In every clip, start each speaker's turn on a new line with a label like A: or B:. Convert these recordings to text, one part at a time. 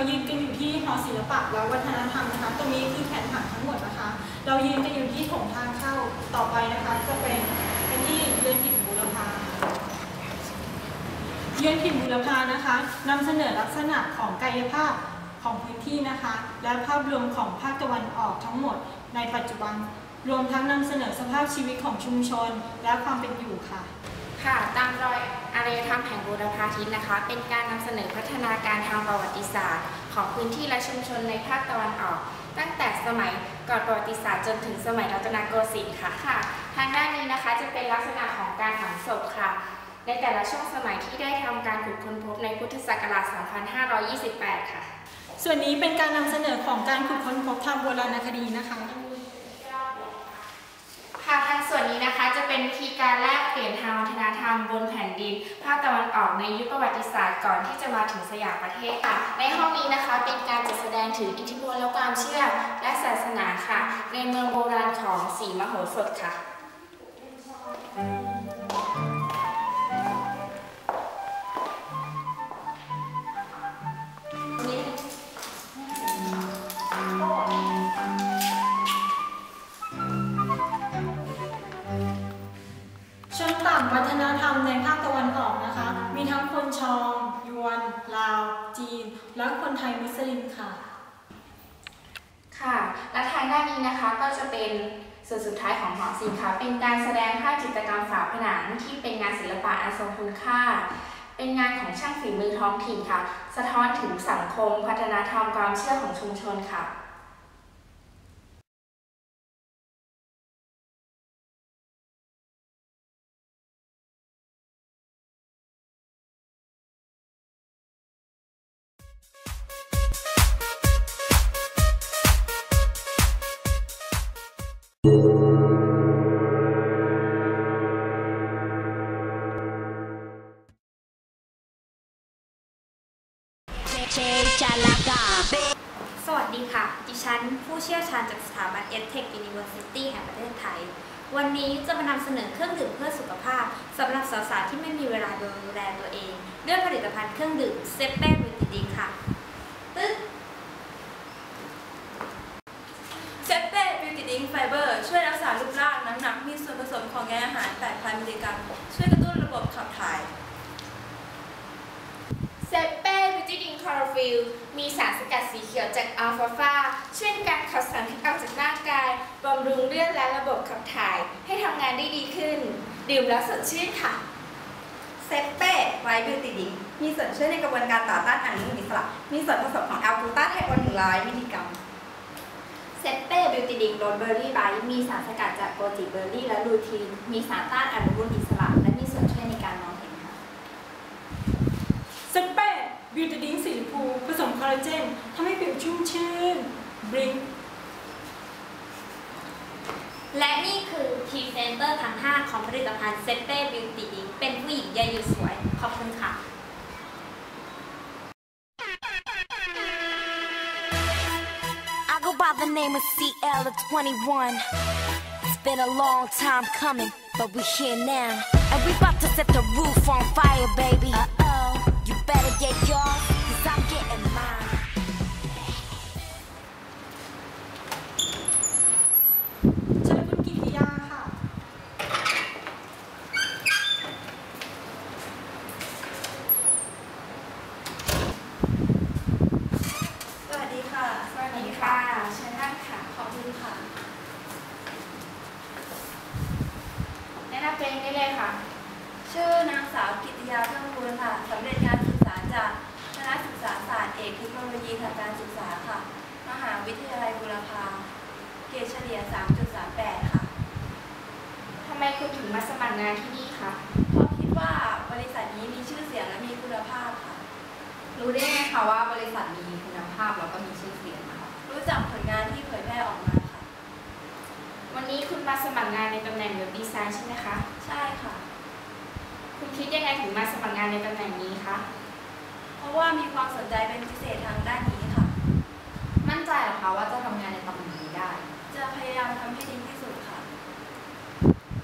A: เรายืนกันอยู่ที่หอศิลปะและวัฒนธรรมนะคะ ตรงนี้คือแผนผังทั้งหมดนะคะ เรายืนกันอยู่ที่โถงทางเข้าต่อไปนะคะจะเป็นเป็นที่เรือนถิ่นบูรพาเรือนถิ่นบูรพานะคะนำเสนอลักษณะของกายภาพของพื้นที่นะคะ และภาพรวมของภาคตะวันออกทั้งหมดในปัจจุบัน รวมทั้งนำเสนอสภาพชีวิตของชุมชน และความเป็นอยู่ค่ะ
B: ค่ะ ตามรอยอารยธรรมแห่งบูรพาทิตนะคะ เป็นการนำเสนอพัฒนาการทางประวัติศาสตร์ ของพื้นที่และชุมชนในภาคตะวันออก ตั้งแต่สมัยก่อนประวัติศาสตร์จนถึงสมัยรัตนโกสินทร์ค่ะค่ะ ทางด้านนี้นะคะจะเป็นลักษณะของการฝังศพค่ะ ในแต่ละช่วงสมัยที่ได้ทำการขุดค้นพบในพุทธศักราช 2528 ค่ะ
A: ส่วนนี้เป็นการนำเสนอของการขุดค้นพบทางโบราณคดีนะคะ
B: ค่ะทางส่วนนี้นะคะจะเป็นวิธีการแลกเปลี่ยนทางวัฒนธรรมบนแผ่นดิน ภาคตะวันออกในยุคประวัติศาสตร์ก่อนที่จะมาถึงสยามประเทศค่ะ ในห้องนี้นะคะเป็นการจัดแสดงถึงอิทธิพลและความเชื่อและศาสนาค่ะ ในเมืองโบราณของสีมโหสถค่ะา
A: งวัฒนธรรมในภาคตะวันออกนะคะ มีทั้งคนชอง ยวน ลาว จีน และคนไทยมุสลิมค่ะ
B: ค่ะ และทางด้านนี้นะคะก็จะเป็นส่วนสุดท้ายของหอศิลป์ค่ะ เป็นการแสดงภาพจิตรกรรมฝาผนังที่เป็นงานศิลปะอันทรงคุณค่า เป็นงานของช่างฝีมือท้องถิ่นค่ะ สะท้อนถึงสังคม พัฒนธรรมความเชื่อของชุมชนค่ะ สวัสดีค่ะ ดิฉันผู้เชี่ยวชาญจากสถาบัน EdTech University แห่งประเทศไทย วันนี้จะมานำเสนอเครื่องดื่มเพื่อสุขภาพสำหรับสาวๆที่ไม่มีเวลาดูแลตัวเอง ด้วยผลิตภัณฑ์เครื่องดื่มเซปเป้บิวตี้ดิงค่ะตึ๊ด
C: เซปเป้บิวตี้ดิงไฟเบอร์ช่วยรักษารูปร่างน้ำหนักมีส่วนผสมของใยอาหาร 8,000 มิลลิกรัม ช่วยกระตุ้นระบบขับถ่าย
B: เซปเป้บิวตี้ ดิงคลอโรฟิลมีสารสกัดสีเขียวจากอัลฟาฟาช่วยในการขับสารพิษออกจากร่างกายบำรุงเลือดและระบบขับถ่ายให้ทำงานได้ดีขึ้น ดื่มแล้วสดชื่นค่ะ
D: เซปเป้ไวท์บิวตี้ดิงมีส่วนช่วยในกระบวนการต่อต้านอนุมูลอิสระ มีส่วนผสมของแอลกลูตาไทโอน100 มิลลิกรัม
B: เซปเป้บิวตี้ดิงโรสเบอร์รี่ไบท์มีสารสกัดจากโกจิเบอร์รี่และลูทีนมีสารต้านอนุมูลอิสระ และมีส่วนช่วยในการมองเห็นค่ะ
A: เซปเป้บิวตี้ดิ้งสีชมพูผสมคอลลาเจนทำให้ผิวชุ่มชื่นบริง
B: และนี่คือพรีเซนเตอร์ทั้ง 5 ของผลิตภัณฑ์เซปเป้บิวตี้ดิงเป็นผู้หญิงใยอยู่สวย ขอบคุณค่ะ
E: I go by the name of CL of 21. It's been a long time coming, but we're here now. And we about to set the roof on fire, baby. Uh oh. You better get yours, า
B: สมัครงานที่นี่คะ
D: เพราะคิดว่าบริษัทนี้มีชื่อเสียงและมีคุณภาพค่ะ
F: รู้ได้ไงคะว่าบริษัทมีคุณภาพแล้วก็มีชื่อเสียงนะคะ
D: รู้จักผลงานที่เผยแพร่ออกมาค่ะ
B: วันนี้คุณมาสมัครงานในตำแหน่งเว็บดีไซน์ใช่ไหมคะ
D: ใช่ค่ะ
B: คุณคิดยังไงถึงมาสมัครงานในตำแหน่งนี้คะ
D: เพราะว่ามีความสนใจเป็นพิเศษทางด้านนี้ค่ะ
F: มั่นใจเหรอคะว่าจะทำงานในตำแหน่งนี้ได้
D: จะพยายามทำให้ดีที่สุดค่ะ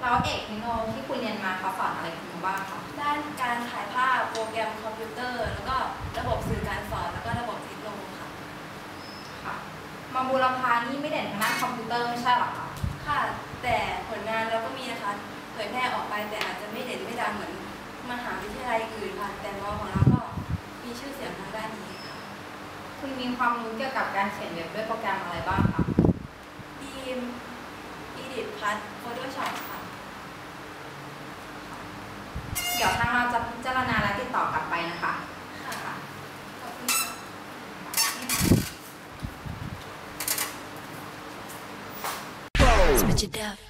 F: แล้วเอกเทคโนโลยีที่คุณเรียนมาเขาสอนอะไรคุณบ้างคะ
D: ด้านการถ่ายภาพโปรแกรมคอมพิวเตอร์ แล้วก็ระบบสื่อการสอนแล้วก็
F: มาบูรพานี่ไม่เด่นทางด้านคอมพิวเตอร์ไม่ใช่หรอคะ
D: ค่ะ แต่ผลงานเราก็มีนะคะเผยแพร่ออกไปแต่อาจจะไม่เด่นไม่ดังเหมือนมหาวิทยาลัยอื่นค่ะแต่มอของเราก็มีชื่อเสียงทางด้านนี้ค่ะ
F: คุณมีความรู้เกี่ยวกับการเขียนเว็บด้วยโปรแกรมอะไรบ้างคะ
D: ดีมอีดิทพัทโฟโต้ช็อปค่ะ
F: เดี๋ยวทางเราจะพิจารณาและติดต่อกลับไปนะคะ
D: ค่ะขอบคุณค่ะ
E: Switch it up.